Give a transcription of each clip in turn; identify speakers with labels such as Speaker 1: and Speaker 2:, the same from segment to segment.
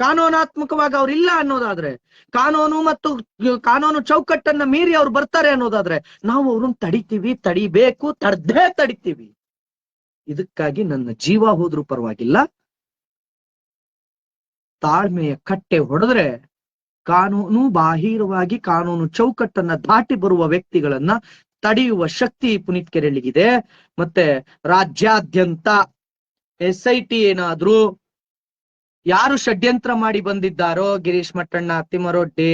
Speaker 1: ಕಾನೂನಾತ್ಮಕವಾಗಿ ಅವ್ರು ಇಲ್ಲ ಅನ್ನೋದಾದ್ರೆ, ಕಾನೂನು ಮತ್ತು ಕಾನೂನು ಚೌಕಟ್ಟನ್ನ ಮೀರಿ ಅವ್ರು ಬರ್ತಾರೆ ಅನ್ನೋದಾದ್ರೆ, ನಾವು ಅವ್ರನ್ನ ತಡಿತೀವಿ, ತಡಿಬೇಕು, ತಡ್ದೇ ತಡಿತೀವಿ. ಇದಕ್ಕಾಗಿ ನನ್ನ ಜೀವ ಹೋದ್ರೂ ಪರವಾಗಿಲ್ಲ. ತಾಳ್ಮೆಯ ಕಟ್ಟೆ ಹೊಡೆದ್ರೆ ಕಾನೂನು ಬಾಹಿರವಾಗಿ ಕಾನೂನು ಚೌಕಟ್ಟನ್ನ ದಾಟಿ ಬರುವ ವ್ಯಕ್ತಿಗಳನ್ನ ತಡೆಯುವ ಶಕ್ತಿ ಪುನೀತ್ ಕೆರೆಳಿಗಿದೆ. ಮತ್ತೆ ರಾಜ್ಯಾದ್ಯಂತ ಎಸ್ ಐ ಟಿ ಏನಾದ್ರೂ ಯಾರು ಷಡ್ಯಂತ್ರ ಮಾಡಿ ಬಂದಿದ್ದಾರೋ ಗಿರೀಶ್ ಮಟ್ಟಣ್ಣ ತಿಮ್ಮರೊಡ್ಡಿ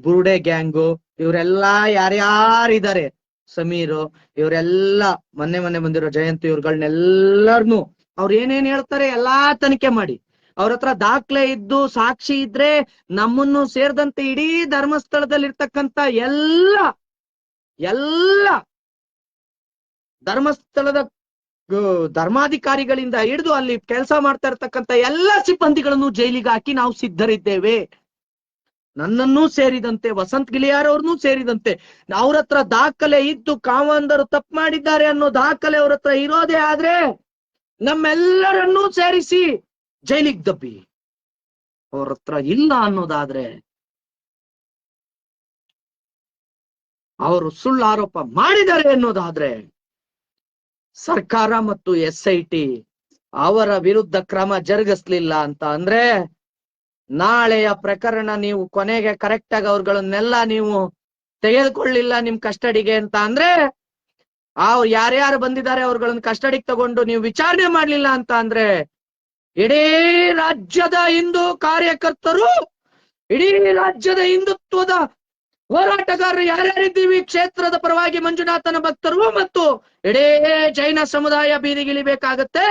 Speaker 1: ಬುರುಡೆ ಗ್ಯಾಂಗು, ಇವರೆಲ್ಲಾ ಯಾರ್ಯಾರಿದ್ದಾರೆ? ಸಮೀರು, ಇವರೆಲ್ಲ ಮೊನ್ನೆ ಮೊನ್ನೆ ಬಂದಿರೋ ಜಯಂತಿ ಇವ್ರುಗಳನ್ನೆಲ್ಲರ್ನು ಅವ್ರು ಏನೇನ್ ಹೇಳ್ತಾರೆ ಎಲ್ಲಾ ತನಿಖೆ ಮಾಡಿ. ಅವ್ರ ಹತ್ರ ದಾಖಲೆ ಇದ್ದು ಸಾಕ್ಷಿ ಇದ್ರೆ ನಮ್ಮನ್ನು ಸೇರಿದಂತೆ ಇಡೀ ಧರ್ಮಸ್ಥಳದಲ್ಲಿ ಇರ್ತಕ್ಕಂತ ಎಲ್ಲ ಎಲ್ಲ ಧರ್ಮಸ್ಥಳದ ಧರ್ಮಾಧಿಕಾರಿಗಳಿಂದ ಹಿಡಿದು ಅಲ್ಲಿ ಕೆಲಸ ಮಾಡ್ತಾ ಇರ್ತಕ್ಕಂತ ಎಲ್ಲ ಸಿಬ್ಬಂದಿಗಳನ್ನು ಜೈಲಿಗೆ ಹಾಕಿ ನಾವು ಸಿದ್ಧರಿದ್ದೇವೆ. ನನ್ನನ್ನೂ ಸೇರಿದಂತೆ ವಸಂತ್ ಗಿಳಿಯಾರ್ ಅವ್ರನ್ನೂ ಸೇರಿದಂತೆ ಅವ್ರ ಹತ್ರ ದಾಖಲೆ ಇದ್ದು ಕಾವಂದರು ತಪ್ಪು ಮಾಡಿದ್ದಾರೆ ಅನ್ನೋ ದಾಖಲೆ ಅವ್ರ ಹತ್ರ ಇರೋದೇ ಆದ್ರೆ ನಮ್ಮೆಲ್ಲರನ್ನೂ ಸೇರಿಸಿ ಜೈಲಿಗೆ ದಬ್ಬಿ. ಅವ್ರ ಹತ್ರ ಇಲ್ಲ ಅನ್ನೋದಾದ್ರೆ ಅವರು ಸುಳ್ಳು ಆರೋಪ ಮಾಡಿದ್ದಾರೆ ಅನ್ನೋದಾದ್ರೆ ಸರ್ಕಾರ ಮತ್ತು ಎಸ್ ಐ ಟಿ ಅವರ ವಿರುದ್ಧ ಕ್ರಮ ಜರುಗಿಸ್ಲಿಲ್ಲ ಅಂತ ಅಂದ್ರೆ ನಾಳೆಯ ಪ್ರಕರಣ ನೀವು ಕೊನೆಗೆ ಕರೆಕ್ಟ್ ಆಗಿ ಅವ್ರಗಳನ್ನೆಲ್ಲ ನೀವು ತೆಗೆದುಕೊಳ್ಳಿಲ್ಲ ನಿಮ್ ಕಸ್ಟಡಿಗೆ ಅಂತ ಅಂದ್ರೆ ಅವ್ರು ಯಾರ್ಯಾರು ಬಂದಿದ್ದಾರೆ ಅವ್ರಗಳನ್ನ ಕಸ್ಟಡಿಗೆ ತಗೊಂಡು ನೀವು ವಿಚಾರಣೆ ಮಾಡ್ಲಿಲ್ಲ ಅಂತ ಅಂದ್ರೆ ಇಡೀ ರಾಜ್ಯದ ಹಿಂದೂ ಕಾರ್ಯಕರ್ತರು, ಇಡೀ ರಾಜ್ಯದ ಹಿಂದುತ್ವದ ಹೋರಾಟಗಾರರು ಯಾರ್ಯಾರಿದ್ದೀವಿ? ಕ್ಷೇತ್ರದ ಪರವಾಗಿ ಮಂಜುನಾಥನ ಭಕ್ತರು ಮತ್ತು ಇಡೀ ಜೈನ ಸಮುದಾಯ ಬೀದಿಗಿಳಿಬೇಕಾಗತ್ತೆ.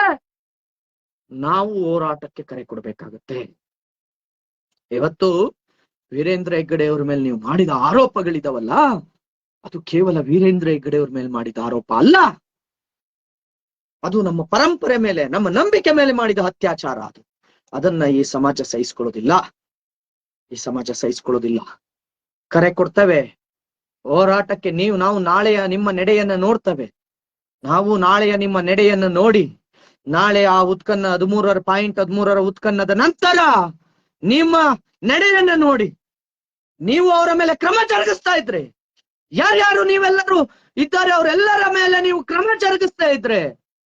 Speaker 1: ನಾವು ಹೋರಾಟಕ್ಕೆ ಕರೆ ಕೊಡಬೇಕಾಗತ್ತೆ. ಇವತ್ತು ವೀರೇಂದ್ರ ಹೆಗ್ಗಡೆ ಅವ್ರ ಮೇಲೆ ನೀವು ಮಾಡಿದ ಆರೋಪಗಳಿದವಲ್ಲ, ಅದು ಕೇವಲ ವೀರೇಂದ್ರ ಹೆಗ್ಗಡೆ ಅವ್ರ ಮೇಲೆ ಮಾಡಿದ ಆರೋಪ ಅಲ್ಲ. ಅದು ನಮ್ಮ ಪರಂಪರೆ ಮೇಲೆ, ನಮ್ಮ ನಂಬಿಕೆ ಮೇಲೆ ಮಾಡಿದ ಅತ್ಯಾಚಾರ ಅದು. ಅದನ್ನ ಈ ಸಮಾಜ ಸಹಿಸ್ಕೊಳ್ಳೋದಿಲ್ಲ. ಈ ಸಮಾಜ ಸಹಿಸ್ಕೊಳ್ಳೋದಿಲ್ಲ. ಕರೆ ಕೊಡ್ತವೆ. ಹೋರಾಟಕ್ಕೆ ನೀವು, ನಾವು ನಾಳೆಯ ನಿಮ್ಮ ನೆಡೆಯನ್ನ ನೋಡ್ತವೆ. ನಾವು ನಾಳೆಯ ನಿಮ್ಮ ನೆಡೆಯನ್ನ ನೋಡಿ, ನಾಳೆ ಆ ಉತ್ಕನ್ನ ಹದಿಮೂರರ ಪಾಯಿಂಟ್ ಹದಿಮೂರರ ಉತ್ಕನ್ನದ ನಂತರ ನಿಮ್ಮ ನೆಡೆಯನ್ನ ನೋಡಿ. ನೀವು ಅವರ ಮೇಲೆ ಕ್ರಮ ಜರುಗಿಸ್ತಾ ಇದ್ರೆ, ಯಾರ್ಯಾರು ನೀವೆಲ್ಲರೂ ಇದ್ದಾರೆ, ಅವರೆಲ್ಲರ ಮೇಲೆ ನೀವು ಕ್ರಮ ಜರುಗಿಸ್ತಾ ಇದ್ರೆ,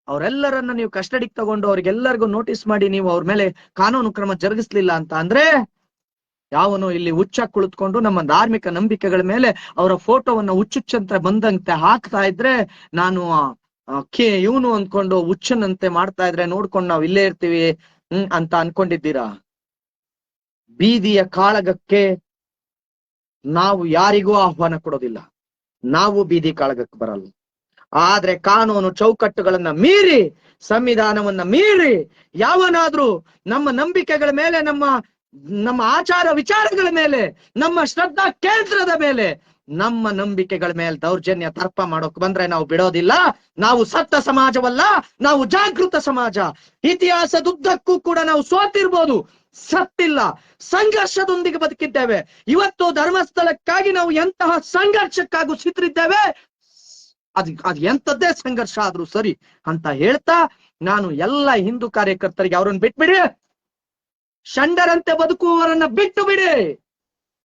Speaker 1: ಅವರೆಲ್ಲರನ್ನ ನೀವು ಕಸ್ಟಡಿಗೆ ತಗೊಂಡು, ಅವ್ರಿಗೆಲ್ಲರಿಗೂ ನೋಟಿಸ್ ಮಾಡಿ ನೀವು ಅವ್ರ ಮೇಲೆ ಕಾನೂನು ಕ್ರಮ ಜರುಗಿಸ್ಲಿಲ್ಲ ಅಂತ ಅಂದ್ರೆ ಯಾವನು ಇಲ್ಲಿ ಹುಚ್ಚ ಕುಳಿತುಕೊಂಡು ನಮ್ಮ ಧಾರ್ಮಿಕ ನಂಬಿಕೆಗಳ ಮೇಲೆ ಅವರ ಫೋಟೋವನ್ನ ಹುಚ್ಚುಚ್ಚಂತ ಬಂದಂತೆ ಹಾಕ್ತಾ ಇದ್ರೆ ನಾನು ಕೆ, ಇವನು ಅಂದ್ಕೊಂಡು ಹುಚ್ಚನಂತೆ ಮಾಡ್ತಾ ಇದ್ರೆ ನೋಡ್ಕೊಂಡು ನಾವ್ ಇಲ್ಲೇ ಇರ್ತೀವಿ, ಹ್ಮ್, ಅಂತ ಅನ್ಕೊಂಡಿದ್ದೀರಾ? ಬೀದಿಯ ಕಾಳಗಕ್ಕೆ ನಾವು ಯಾರಿಗೂ ಆಹ್ವಾನ ಕೊಡೋದಿಲ್ಲ. ನಾವು ಬೀದಿ ಕಾಳಗಕ್ಕೆ ಬರಲ್ಲ. ಆದ್ರೆ ಕಾನೂನು ಚೌಕಟ್ಟುಗಳನ್ನ ಮೀರಿ, ಸಂವಿಧಾನವನ್ನ ಮೀರಿ, ಯಾವನಾದ್ರೂ ನಮ್ಮ ನಂಬಿಕೆಗಳ ಮೇಲೆ ನಮ್ಮ ನಮ್ಮ ಆಚಾರ ವಿಚಾರಗಳ ಮೇಲೆ, ನಮ್ಮ ಶ್ರದ್ಧಾ ಕೇಂದ್ರದ ಮೇಲೆ, ನಮ್ಮ ನಂಬಿಕೆಗಳ ಮೇಲೆ ದೌರ್ಜನ್ಯ ತರ್ಪ ಮಾಡೋಕ್ ಬಂದ್ರೆ ನಾವು ಬಿಡೋದಿಲ್ಲ. ನಾವು ಸತ್ತ ಸಮಾಜವಲ್ಲ, ನಾವು ಜಾಗೃತ ಸಮಾಜ. ಇತಿಹಾಸದುದ್ದಕ್ಕೂ ಕೂಡ ನಾವು ಸೋತಿರ್ಬೋದು. ಸತ್ತಿಲ್ಲ. ಸಂಘರ್ಷದೊಂದಿಗೆ ಬದುಕಿದ್ದೇವೆ. ಇವತ್ತು ಧರ್ಮಸ್ಥಳಕ್ಕಾಗಿ ನಾವು ಎಂತಹ ಸಂಘರ್ಷಕ್ಕಾಗೂ ಸಿದ್ರಿದ್ದೇವೆ ಅದ್ ಅದ್ ಎಂತದ್ದೇ ಸಂಘರ್ಷ ಆದ್ರೂ ಸರಿ ಅಂತ ಹೇಳ್ತಾ, ನಾನು ಎಲ್ಲ ಹಿಂದೂ ಕಾರ್ಯಕರ್ತರಿಗೆ ಅವ್ರನ್ನ ಬಿಟ್ಬಿಡಿ ಷಂಡರಂತೆ ಬದುಕುವವರನ್ನ ಬಿಟ್ಟು ಬಿಡಿ.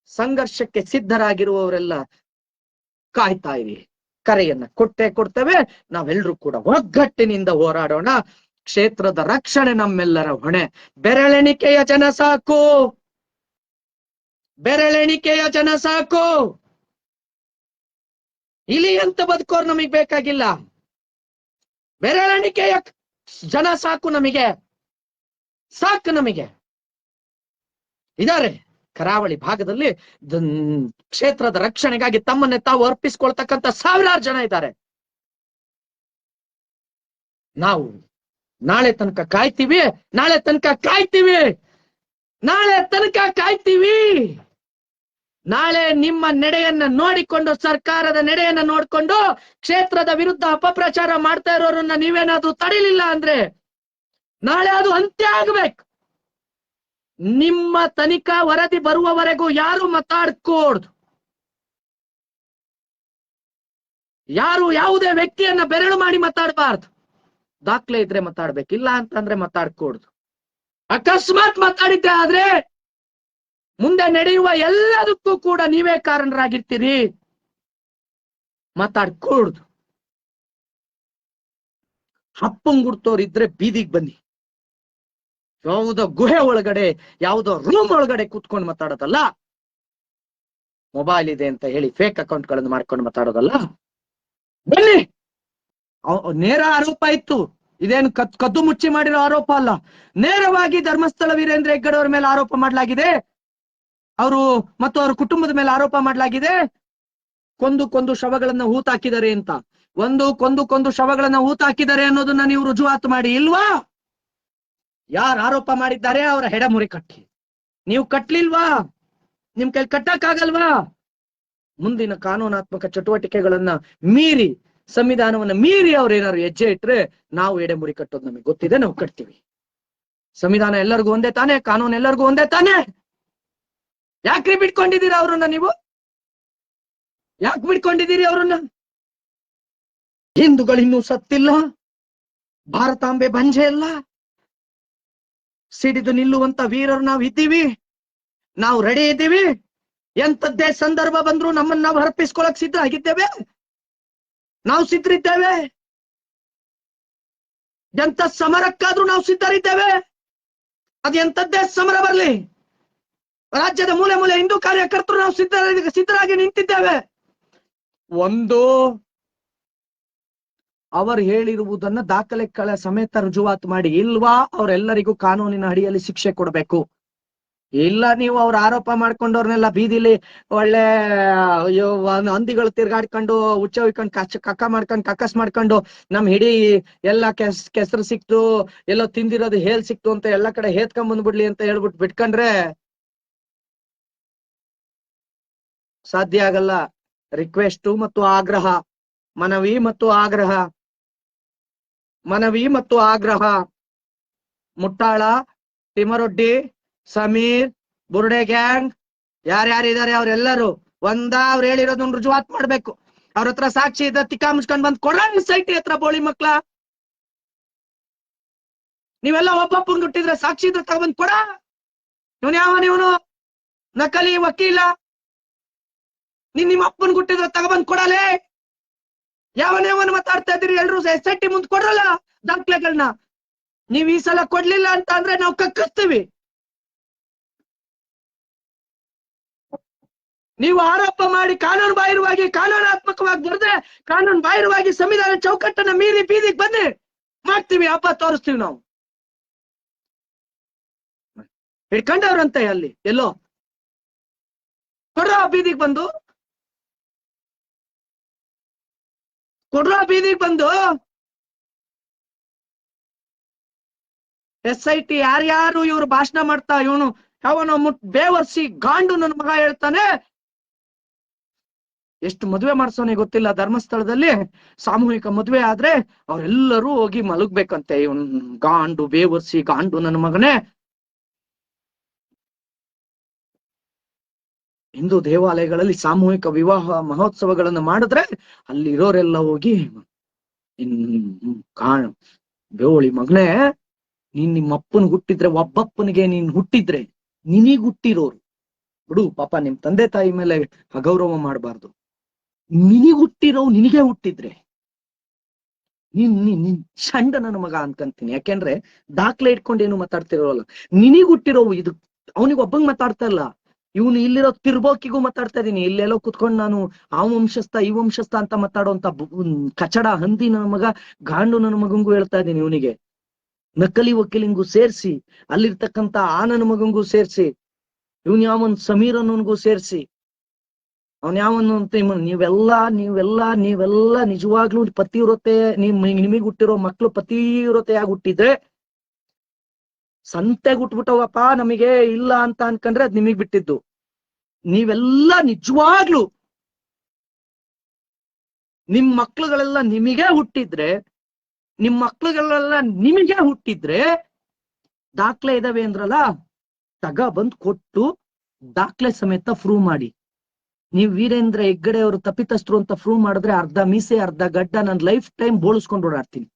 Speaker 1: ಸಂಘರ್ಷಕ್ಕೆ ಸಿದ್ಧರಾಗಿರುವವರೆಲ್ಲ ಕಾಯ್ತಾ ಇರಿ. ಕರೆಯನ್ನ ಕೊಟ್ಟೆ ಕೊಡ್ತೇವೆ. ನಾವೆಲ್ಲರೂ ಕೂಡ ಒಗ್ಗಟ್ಟಿನಿಂದ ಹೋರಾಡೋಣ. ಕ್ಷೇತ್ರದ ರಕ್ಷಣೆ ನಮ್ಮೆಲ್ಲರ ಹೊಣೆ. ಬೆರಳೆಣಿಕೆಯ ಜನ ಸಾಕು. ಬೆರಳೆಣಿಕೆಯ ಜನ ಸಾಕು. ಇಲಿ ಅಂತ ಬದುಕೋರು ನಮಗ್ ಬೇಕಾಗಿಲ್ಲ. ಬೆರಳೆಣಿಕೆಯ ಜನ ಸಾಕು ನಮಗೆ. ಸಾಕು ನಮಗೆ. ಇದಾರೆ. ಕರಾವಳಿ ಭಾಗದಲ್ಲಿ ಕ್ಷೇತ್ರದ ರಕ್ಷಣೆಗಾಗಿ ತಮ್ಮನ್ನೇ ತಾವು ಅರ್ಪಿಸ್ಕೊಳ್ತಕ್ಕಂತ ಸಾವಿರಾರು ಜನ ಇದ್ದಾರೆ. ನಾವು ನಾಳೆ ತನಕ ಕಾಯ್ತೀವಿ, ನಾಳೆ ತನಕ ಕಾಯ್ತೀವಿ, ನಾಳೆ ತನಕ ಕಾಯ್ತೀವಿ. ನಾಳೆ ನಿಮ್ಮ ನಡೆಯನ್ನ ನೋಡಿಕೊಂಡು, ಸರ್ಕಾರದ ನಡೆಯನ್ನ ನೋಡಿಕೊಂಡು, ಕ್ಷೇತ್ರದ ವಿರುದ್ಧ ಅಪಪ್ರಚಾರ ಮಾಡ್ತಾ ಇರೋರನ್ನ ನೀವೇನಾದ್ರೂ ತಡಿಲಿಲ್ಲ ಅಂದ್ರೆ ನಾಳೆ ಅದು ಅಂತ್ಯ ಆಗ್ಬೇಕು. ನಿಮ್ಮ ತನಿಖಾ ವರದಿ ಬರುವವರೆಗೂ ಯಾರು ಮಾತಾಡ್ಕೋಡ್ದು ಯಾರು ಯಾವುದೇ ವ್ಯಕ್ತಿಯನ್ನ ಬೆರಳು ಮಾಡಿ ಮಾತಾಡಬಾರ್ದು. ದಾಖಲೆ ಇದ್ರೆ ಮಾತಾಡ್ಬೇಕು, ಇಲ್ಲ ಅಂತಂದ್ರೆ ಮಾತಾಡ್ಕೋಡ್ದು ಅಕಸ್ಮಾತ್ ಮಾತಾಡಿದ್ದೆ ಆದ್ರೆ ಮುಂದೆ ನಡೆಯುವ ಎಲ್ಲದಕ್ಕೂ ಕೂಡ ನೀವೇ ಕಾರಣರಾಗಿರ್ತೀರಿ. ಮಾತಾಡ್ಕೂಡ್ದು ಹಪ್ಪಂಗ್ ಗುಡ್ತೋರ್ ಇದ್ರೆ ಬೀದಿಗ್ ಬನ್ನಿ. ಯಾವುದೋ ಗುಹೆ ಒಳಗಡೆ, ಯಾವುದೋ ರೂಮ್ ಒಳಗಡೆ ಕೂತ್ಕೊಂಡು ಮಾತಾಡೋದಲ್ಲ? ಮೊಬೈಲ್ ಇದೆ ಅಂತ ಹೇಳಿ ಫೇಕ್ ಅಕೌಂಟ್ಗಳನ್ನು ಮಾಡ್ಕೊಂಡು ಮಾತಾಡೋದಲ್ಲ? ಬನ್ನಿ! ನೇರ ಆರೋಪ ಇತ್ತು. ಇದೇನು ಕದ್- ಕದ್ದು ಮುಚ್ಚಿ ಮಾಡಿರೋ ಆರೋಪ ಅಲ್ಲ. ನೇರವಾಗಿ ಧರ್ಮಸ್ಥಳ ವೀರೇಂದ್ರ ಹೆಗ್ಗಡೆ ಅವರ ಮೇಲೆ ಆರೋಪ ಮಾಡಲಾಗಿದೆ? ಅವರು ಮತ್ತು ಅವರ ಕುಟುಂಬದ ಮೇಲೆ ಆರೋಪ ಮಾಡಲಾಗಿದೆ? ಕೊಂದು ಕೊಂದು ಶವಗಳನ್ನ ಹೂತಾಕಿದ್ದಾರೆ ಅಂತ. ಒಂದು, ಕೊಂದು ಕೊಂದು ಶವಗಳನ್ನ ಹೂತಾಕಿದ್ದಾರೆ ಅನ್ನೋದನ್ನ ನೀವು ರುಜುವಾತು ಮಾಡಿ, ಇಲ್ವಾ? ಯಾರು ಆರೋಪ ಮಾಡಿದ್ದಾರೆ ಅವರ ಹೆಡಮುರಿ ಕಟ್ಟಿ. ನೀವು ಕಟ್ಲಿಲ್ವಾ? ನಿಮ್ ಕೈ ಕಟ್ಟಕ್ಕಾಗಲ್ವಾ? ಮುಂದಿನ ಕಾನೂನಾತ್ಮಕ ಚಟುವಟಿಕೆಗಳನ್ನ ಮೀರಿ, ಸಂವಿಧಾನವನ್ನ ಮೀರಿ ಅವ್ರು ಏನಾದ್ರು ಹೆಜ್ಜೆ ಇಟ್ರೆ ನಾವು ಎಡೆಮುರಿ ಕಟ್ಟೋದು ನಮಗೆ ಗೊತ್ತಿದೆ, ನಾವು ಕಟ್ತೀವಿ. ಸಂವಿಧಾನ ಎಲ್ಲರಿಗೂ ಒಂದೇ ತಾನೆ, ಕಾನೂನು ಎಲ್ಲರಿಗೂ ಒಂದೇ ತಾನೆ? ಯಾಕ್ರಿ ಬಿಟ್ಕೊಂಡಿದ್ದೀರಾ ಅವ್ರನ್ನ ನೀವು? ಯಾಕೆ ಬಿಟ್ಕೊಂಡಿದ್ದೀರಿ ಅವ್ರನ್ನ? ಹಿಂದೂಗಳಿನ್ನೂ ಸತ್ತಿಲ್ಲ, ಭಾರತಾಂಬೆ ಬಂಜೆ ಇಲ್ಲ. ಸಿಡಿದು ನಿಲ್ಲುವಂತ ವೀರರು ನಾವು ಇದ್ದೀವಿ. ನಾವು ರೆಡಿ ಇದ್ದೀವಿ. ಎಂತದ್ದೇ ಸಂದರ್ಭ ಬಂದ್ರು ನಮ್ಮನ್ನ ನಾವು ಹರಪಿಸ್ಕೊಳಕ್ ಸಿದ್ಧ ಆಗಿದ್ದೇವೆ. ನಾವು ಸಿದ್ಧರಿದ್ದೇವೆ. ಎಂತ ಸಮರಕ್ಕಾದ್ರೂ ನಾವು ಸಿದ್ಧರಿದ್ದೇವೆ. ಅದು ಎಂತದ್ದೇ ಸಮರ ಬರಲಿ. ರಾಜ್ಯದ ಮೂಲೆ ಮೂಲೆ ಹಿಂದೂ ಕಾರ್ಯಕರ್ತರು ನಾವು ಸಿದ್ಧ ಸಿದ್ಧರಾಗಿ ನಿಂತಿದ್ದೇವೆ. ಒಂದು ಅವರು ಹೇಳಿರುವುದನ್ನ ದಾಖಲೆ ಕಳ ಸಮೇತ ರುಜುವಾತು ಮಾಡಿ, ಇಲ್ವಾ ಅವರೆಲ್ಲರಿಗೂ ಕಾನೂನಿನ ಅಡಿಯಲ್ಲಿ ಶಿಕ್ಷೆ ಕೊಡಬೇಕು? ಇಲ್ಲ ನೀವು ಅವ್ರ ಆರೋಪ ಮಾಡ್ಕೊಂಡವ್ರನ್ನೆಲ್ಲ ಬೀದಿಲಿ ಒಳ್ಳೆ ಹಂದಿಗಳು ತಿರ್ಗಾಡ್ಕೊಂಡು ಹುಚ್ಚ ಹೊಯ್ಕೊಂಡು ಕಚ್ಚ ಕಕ್ಕ ಮಾಡ್ಕೊಂಡು, ಕಕ್ಕಸ್ ಮಾಡ್ಕೊಂಡು, ನಮ್ ಹಿಡೀ ಎಲ್ಲ ಕೆಸ್ ಕೆಸರು ಸಿಕ್ತು, ಎಲ್ಲೋ ತಿಂದಿರೋದು ಹೇಲ್ ಸಿಕ್ತು ಅಂತ ಎಲ್ಲಾ ಕಡೆ ಹೇತ್ಕೊಂಡ್ ಬಂದ್ಬಿಡ್ಲಿ ಅಂತ ಹೇಳ್ಬಿಟ್ಟು ಬಿಟ್ಕೊಂಡ್ರೆ ಸಾಧ್ಯ ಆಗಲ್ಲ. ರಿಕ್ವೆಸ್ಟ್ ಮತ್ತು ಆಗ್ರಹ, ಮನವಿ ಮತ್ತು ಆಗ್ರಹ. ಮನವಿ ಮತ್ತು ಆಗ್ರಹ. ಮುಟ್ಟಾಳ, ತಿಮರೊಡ್ಡಿ, ಸಮೀರ್, ಬುರ್ಡೆ ಗ್ಯಾಂಗ್, ಯಾರ್ಯಾರಿದ್ದಾರೆ ಅವ್ರೆಲ್ಲರೂ ಒಂದ ಅವ್ರು ಹೇಳಿರೋದನ್ನ ರುಜುವಾತ್ ಮಾಡ್ಬೇಕು. ಅವ್ರ ಹತ್ರ ಸಾಕ್ಷಿ ಇದ್ದ ತಿಕ್ಕಾ ಮುಚ್ಕೊಂಡ್ ಬಂದ್ ಕೊಡ ಸೈಟಿ ಹತ್ರ ಬೋಳಿ ಮಕ್ಳ. ನೀವೆಲ್ಲ ಒಬ್ಬೊಬ್ಬನ್ ಹುಟ್ಟಿದ್ರೆ ಸಾಕ್ಷಿ ಇದ್ರ ತಗೊಂಡ್ ಕೊಡ. ಇವನ್ ಯಾವ ಇವನು ನಕಲಿ ವಕೀಲ. ನೀನ್ ನಿಮ್ಮ ಅಪ್ಪನ್ ಹುಟ್ಟಿದ್ರೆ ತಗೊಂಡ್ ಕೊಡಲೇ. ಯಾವನೇವನ್ ಮಾತಾಡ್ತಾ ಇದ್ರಿ ಎಲ್ರು ಎಸ್ ಐ ಟಿ ಮುಂದ್ ಕೊಡ್ರಲ್ಲ ದಾಖಲೆಗಳನ್ನ ನೀವ್ ಈ ಸಲ ಕೊಡ್ಲಿಲ್ಲ ಅಂತ ಅಂದ್ರೆ ನಾವು ಕಕ್ಕಿಸ್ತೀವಿ. ನೀವು ಆರೋಪ ಮಾಡಿ ಕಾನೂನು ಬಾಹಿರವಾಗಿ, ಕಾನೂನಾತ್ಮಕವಾಗಿ ಬರೆದ್ರೆ, ಕಾನೂನು ಬಾಹಿರವಾಗಿ ಸಂವಿಧಾನ ಚೌಕಟ್ಟನ್ನ ಮೀರಿ ಬೀದಿಗೆ ಬನ್ನಿ. ಮಾಡ್ತೀವಿ, ಹಬ್ಬ ತೋರಿಸ್ತೀವಿ ನಾವು. ಹಿಡ್ಕೊಂಡವ್ರಂತೆ ಅಲ್ಲಿ, ಎಲ್ಲೋ. ಕೊಡ್ರ ಬೀದಿಗೆ ಬಂದು. ಕೊಡ್ರ ಬೀದಿಗೆ ಬಂದು. ಎಸ್ ಐ ಟಿ ಯಾರ್ಯಾರು ಇವ್ರು ಭಾಷಣ ಮಾಡ್ತಾ ಇವನು? ಯಾವನೋ ಮುಟ್ ಬೇವರ್ಸಿ ಗಾಂಡು ನನ್ನ ಮಗ ಹೇಳ್ತಾನೆ. ಎಷ್ಟು ಮದುವೆ ಮಾಡ್ಸೋನೆ ಗೊತ್ತಿಲ್ಲ ಧರ್ಮಸ್ಥಳದಲ್ಲಿ. ಸಾಮೂಹಿಕ ಮದುವೆ ಆದ್ರೆ ಅವರೆಲ್ಲರೂ ಹೋಗಿ ಮಲಗ್ಬೇಕಂತೆ ಇವನ್ ಗಾಂಡು, ಬೇವರ್ಸಿ ಗಾಂಡು ನನ್ನ ಮಗನೇ. ಹಿಂದೂ ದೇವಾಲಯಗಳಲ್ಲಿ ಸಾಮೂಹಿಕ ವಿವಾಹ ಮಹೋತ್ಸವಗಳನ್ನು ಮಾಡಿದ್ರೆ ಅಲ್ಲಿರೋರೆಲ್ಲ ಹೋಗಿ ಕಾಣ ಬೇವಳಿ ಮಗನೇ, ನೀನ್ ನಿಮ್ಮ ಅಪ್ಪನ್ ಹುಟ್ಟಿದ್ರೆ ಒಬ್ಬಪ್ಪನಿಗೆ ನೀನ್ ಹುಟ್ಟಿದ್ರೆ ನಿನಗ್ ಹುಟ್ಟಿರೋರು. ಬಿಡು, ಪಾಪ ನಿಮ್ ತಂದೆ ತಾಯಿ ಮೇಲೆ ಅಗೌರವ ಮಾಡಬಾರ್ದು. ನಿನಗ್ ಹುಟ್ಟಿರೋ ನಿನಗೆ ಹುಟ್ಟಿದ್ರೆ. ನೀನ್, ನಿನ್ ಚಂಡ ನನ್ನ ಮಗ ಅನ್ಕಂತೀನಿ. ಯಾಕೆಂದ್ರೆ ದಾಖಲೆ ಇಟ್ಕೊಂಡು ಏನು ಮಾತಾಡ್ತಿರೋಲ್ಲ. ನಿನಗ್ ಹುಟ್ಟಿರೋ ಇದು ಅವನಿಗೆ ಒಬ್ಬಂಗ್ ಮಾತಾಡ್ತಾ ಇಲ್ಲ. ಇವನು ಇಲ್ಲಿರೋ ತಿರ್ಬೋಕಿಗೂ ಮಾತಾಡ್ತಾ ಇದೀನಿ. ಇಲ್ಲೆಲ್ಲೋ ಕುತ್ಕೊಂಡು ನಾನು ಆ ವಂಶಸ್ಥ, ಈ ವಂಶಸ್ಥ ಅಂತ ಮಾತಾಡುವಂತ ಕಚಡ, ಹಂದಿ ನನ್ನ ಮಗ, ಗಾಂಡು ನನ್ನ ಮಗಂಗೂ ಹೇಳ್ತಾ ಇದೀನಿ ಇವನಿಗೆ. ನಕಲಿ ವಕೀಲಿಂಗೂ ಸೇರ್ಸಿ ಅಲ್ಲಿರ್ತಕ್ಕಂತ ಆ ನನ್ನ ಮಗಂಗೂ ಸೇರಿಸಿ, ಇವನ್ ಯಾವನ್ ಸಮೀರ್ ಅನ್ನೋನ್ಗೂ ಸೇರ್ಸಿ, ಅವನ್ ಯಾವನು ಅಂತ ನೀವೆಲ್ಲ ನೀವೆಲ್ಲ ನೀವೆಲ್ಲ ನಿಜವಾಗ್ಲೂ ಪತಿವ್ರತೆ ನಿಮ್ ನಿಮಗ್ ಹುಟ್ಟಿರೋ ಮಕ್ಳು ಪತಿವ್ರತೆಯಾಗಿ ಹುಟ್ಟಿದ್ರೆ ಸಂತೆಗ್ ಹುಟ್ಬಿಟ್ಟವಪ್ಪ ನಮಗೆ ಇಲ್ಲ ಅಂತ ಅನ್ಕಂಡ್ರೆ ಅದ್ ನಿಮಗ್ ಬಿಟ್ಟಿದ್ದು. ನೀವೆಲ್ಲ ನಿಜವಾಗ್ಲು ನಿಮ್ ಮಕ್ಳುಗಳೆಲ್ಲ ನಿಮಗೆ ಹುಟ್ಟಿದ್ರೆ, ನಿಮ್ ಮಕ್ಳುಗಳೆಲ್ಲ ನಿಮಗೆ ಹುಟ್ಟಿದ್ರೆ ದಾಖಲೆ ಇದಾವೆ ಅಂದ್ರಲ್ಲ, ತಗ ಬಂದ್ ಕೊಟ್ಟು ದಾಖಲೆ ಸಮೇತ ಪ್ರೂವ್ ಮಾಡಿ. ನೀವ್ ವೀರೇಂದ್ರ ಹೆಗ್ಗಡೆ ಅವರು ತಪ್ಪಿತಸ್ಥರು ಅಂತ ಪ್ರೂವ್ ಮಾಡಿದ್ರೆ ಅರ್ಧ ಮೀಸೆ, ಅರ್ಧ ಗಡ್ಡ ನನ್ ಲೈಫ್ ಟೈಮ್ ಬೋಳಿಸ್ಕೊಂಡು ಓಡಾಡ್ತೀನಿ.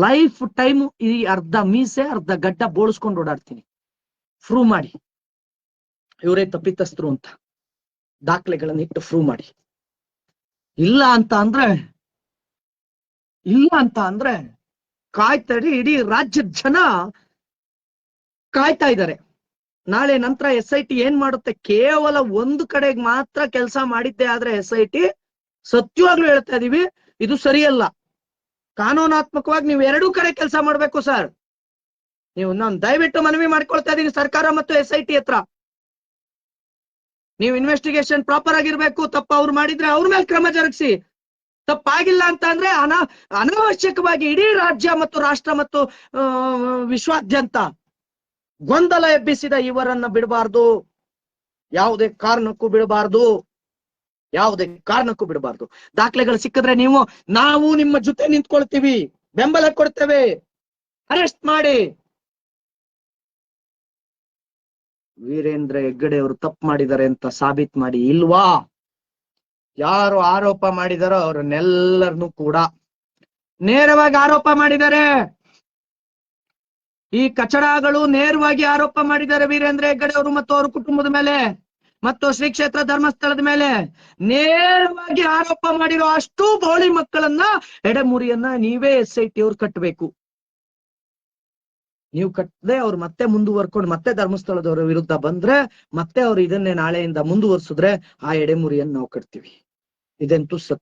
Speaker 1: ಲೈಫ್ ಟೈಮ್ ಈ ಅರ್ಧ ಮೀಸೆ, ಅರ್ಧ ಗಡ್ಡ ಬೋಳಿಸ್ಕೊಂಡು ಓಡಾಡ್ತೀನಿ. ಫ್ರೂ ಮಾಡಿ. ಇವರೇ ತಪ್ಪಿತಸ್ಥರು ಅಂತ. ದಾಖಲೆಗಳನ್ನ ಇಟ್ಟು ಫ್ರೂ ಮಾಡಿ. ಇಲ್ಲ ಅಂತ ಅಂದ್ರೆ, ಇಲ್ಲ ಅಂತ ಅಂದ್ರೆ ಕಾಯ್ತಡಿ ಇಡೀ ರಾಜ್ಯದ ಜನ ಕಾಯ್ತಾ ಇದ್ದಾರೆ. ನಾಳೆ ನಂತರ ಎಸ್ ಐ ಟಿ ಏನ್ ಮಾಡುತ್ತೆ? ಕೇವಲ ಒಂದು ಕಡೆಗೆ ಮಾತ್ರ ಕೆಲಸ ಮಾಡಿದ್ದೆ ಆದ್ರೆ ಎಸ್ ಐ ಟಿ ಸತ್ಯವಾಗ್ಲೂ ಹೇಳ್ತಾ ಇದೀವಿ, ಇದು ಸರಿಯಲ್ಲ. ಕಾನೂನಾತ್ಮಕವಾಗಿ ನೀವು ಎರಡೂ ಕಡೆ ಕೆಲಸ ಮಾಡ್ಬೇಕು, ಸರ್. ನೀವು ನಾನು ದಯವಿಟ್ಟು ಮನವಿ ಮಾಡ್ಕೊಳ್ತಾ ಇದ್ದೀನಿ ಸರ್ಕಾರ ಮತ್ತು ಎಸ್ ಐ ಹತ್ರ. ನೀವು ಇನ್ವೆಸ್ಟಿಗೇಷನ್ ಪ್ರಾಪರ್ ಆಗಿರ್ಬೇಕು, ತಪ್ಪ ಅವ್ರು ಮಾಡಿದ್ರೆ ಅವ್ರ ಮೇಲೆ ಕ್ರಮ ಜರುಗಿಸಿ. ತಪ್ಪಾಗಿಲ್ಲ ಅಂತ ಅಂದ್ರೆ ಅನಾ, ಅನಾವಶ್ಯಕವಾಗಿ ಇಡೀ ರಾಜ್ಯ ಮತ್ತು ರಾಷ್ಟ್ರ ಮತ್ತು ವಿಶ್ವಾದ್ಯಂತ ಗೊಂದಲ ಎಬ್ಬಿಸಿದ ಇವರನ್ನ ಬಿಡಬಾರ್ದು. ಯಾವುದೇ ಕಾರಣಕ್ಕೂ ಬಿಡಬಾರ್ದು. ಯಾವುದೇ ಕಾರಣಕ್ಕೂ ಬಿಡಬಾರ್ದು. ದಾಖಲೆಗಳು ಸಿಕ್ಕಿದ್ರೆ ನೀವು, ನಾವು ನಿಮ್ಮ ಜೊತೆ ನಿಂತ್ಕೊಳ್ತೀವಿ. ಬೆಂಬಲ ಕೊಡ್ತೇವೆ. ಅರೆಸ್ಟ್ ಮಾಡಿ. ವೀರೇಂದ್ರ ಹೆಗ್ಗಡೆ ಅವರು ತಪ್ಪು ಮಾಡಿದ್ದಾರೆ ಅಂತ ಸಾಬೀತ್ ಮಾಡಿ ಇಲ್ವಾ? ಯಾರು ಆರೋಪ ಮಾಡಿದಾರೋ ಅವ್ರನ್ನೆಲ್ಲರನ್ನು ಕೂಡ ನೇರವಾಗಿ ಆರೋಪ ಮಾಡಿದ್ದಾರೆ. ಈ ಕಚಡಗಳು ನೇರವಾಗಿ ಆರೋಪ ಮಾಡಿದ್ದಾರೆ ವೀರೇಂದ್ರ ಹೆಗ್ಗಡೆ ಅವರು ಮತ್ತು ಅವರ ಕುಟುಂಬದ ಮೇಲೆ. ಮತ್ತು ಶ್ರೀ ಕ್ಷೇತ್ರ ಧರ್ಮಸ್ಥಳದ ಮೇಲೆ ನೇರವಾಗಿ ಆರೋಪ ಮಾಡಿರೋ ಅಷ್ಟು ಬೌಳಿ ಮಕ್ಕಳನ್ನ ಎಡೆಮುರಿಯನ್ನ ನೀವೇ ಎಸ್ ಐ ಟಿ ಅವ್ರು ಕಟ್ಟಬೇಕು ನೀವು ಕಟ್ಟದೆ ಅವ್ರು ಮತ್ತೆ ಮುಂದುವರ್ಕೊಂಡು ಮತ್ತೆ ಧರ್ಮಸ್ಥಳದವರ ವಿರುದ್ಧ ಬಂದ್ರೆ ಮತ್ತೆ ಅವ್ರು ಇದನ್ನೇ ನಾಳೆಯಿಂದ ಮುಂದುವರ್ಸಿದ್ರೆ ಆ ಎಡೆಮುರಿಯನ್ನು ನಾವು ಕಟ್ತೀವಿ. ಇದಂತೂ ಸತ್ಯ.